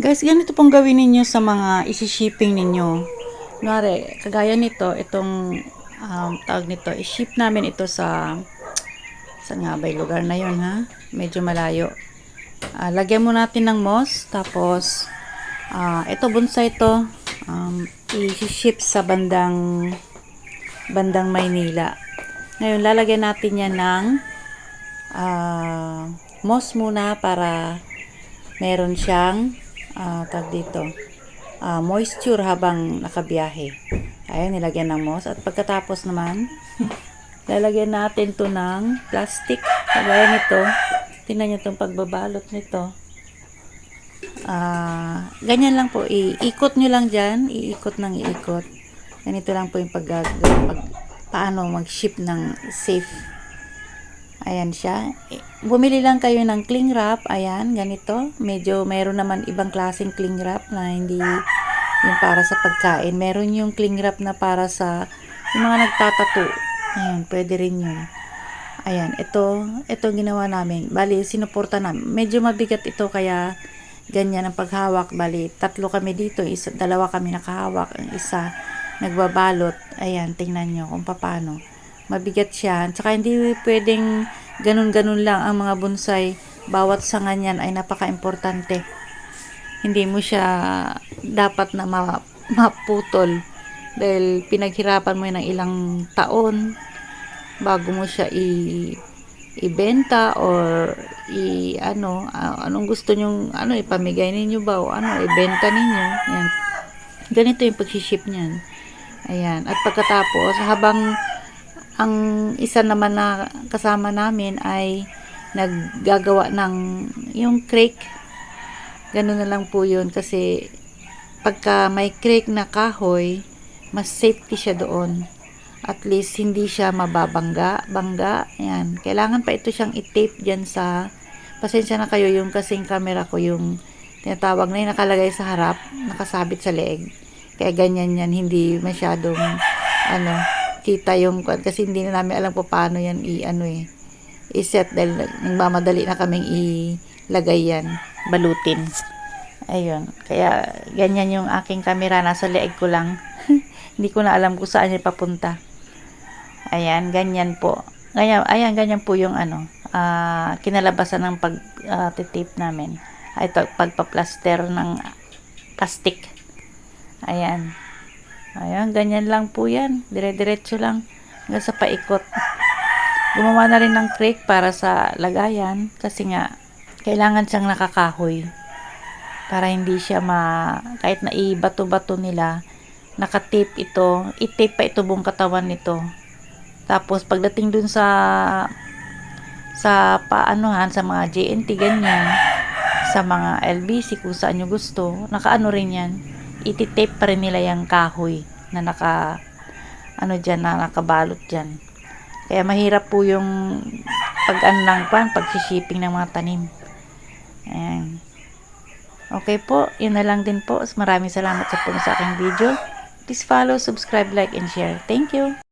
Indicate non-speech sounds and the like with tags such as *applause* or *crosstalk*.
Guys, ganito pong gawin ninyo sa mga isi-shipping ninyo. Kunwari, kagaya nito, itong um, tawag nito, i-ship namin ito sa saan nga ba lugar na yun ha? Medyo malayo. Ah, lagyan mo natin ng moss, tapos ah, ito bonsai ito, um, i-ship sa bandang bandang Maynila. Ngayon, lalagyan natin yan ng ah, moss muna para meron siyang ah, tag dito ah, moisture habang nakabiyahe. Ayan, nilagyan ng moss. At pagkatapos naman, *laughs* lalagyan natin to ng plastic. Kagaya nito. Tingnan nyo itong pagbabalot nito. Ah, ganyan lang po. Iikot nyo lang dyan. Iikot ng iikot. Ganito lang po yung pag, pag paano mag-ship ng safe Ayan siya. Bumili lang kayo ng cling wrap. Ayan, ganito. Medyo meron naman ibang klaseng cling wrap na hindi yung para sa pagkain. Meron yung cling wrap na para sa yung mga nagtatato. Ayan, pwede rin yun. Ayan, ito, ito ginawa namin. Bali, sinuporta namin. Medyo mabigat ito kaya ganyan ang paghawak. Bali, tatlo kami dito. Isa, dalawa kami nakahawak. Ang isa nagbabalot. Ayan, tingnan nyo kung paano mabigat siya. Tsaka hindi pwedeng ganun-ganun lang ang mga bonsai. Bawat sanga niyan ay napaka-importante. Hindi mo siya dapat na ma- maputol dahil pinaghirapan mo yan ng ilang taon bago mo siya i ibenta or i ano anong gusto nyong ano ipamigay ninyo ba o ano ibenta ninyo yan ganito yung pag-ship niyan ayan at pagkatapos habang ang isa naman na kasama namin ay naggagawa ng yung crake. Ganun na lang po yun kasi pagka may crake na kahoy, mas safety siya doon. At least hindi siya mababangga, bangga. Yan. Kailangan pa ito siyang i-tape diyan sa pasensya na kayo yung kasing camera ko yung tinatawag na yung nakalagay sa harap, nakasabit sa leeg. Kaya ganyan yan, hindi masyadong ano, kita yung kwan kasi hindi na namin alam po paano yan i ano eh i-set dahil nagmamadali na kaming ilagay yan balutin. Ayun kaya ganyan yung aking camera nasa leeg ko lang. *laughs* Hindi ko na alam kung saan niya papunta. Ayan ganyan po. Ganyan, ayan ganyan po yung ano ah, kinalabasan ng pag ah, titape namin. Ay ito pagpa-plaster ng plastic. Ayan Ayan, ganyan lang po yan. Dire-diretso lang. Hanggang sa paikot. Gumawa na rin ng crate para sa lagayan. Kasi nga, kailangan siyang nakakahoy. Para hindi siya ma... Kahit na i-bato-bato nila, nakatape ito. I-tape pa ito buong katawan nito. Tapos, pagdating dun sa sa paanuhan, sa mga JNT, ganyan, sa mga LBC, kung saan nyo gusto, nakaano rin yan ititape pa rin nila yung kahoy na naka ano dyan, na nakabalot dyan. Kaya mahirap po yung pag ano pan, pag shipping ng mga tanim. Ayan. Okay po, yun na lang din po. Maraming salamat sa po sa aking video. Please follow, subscribe, like, and share. Thank you.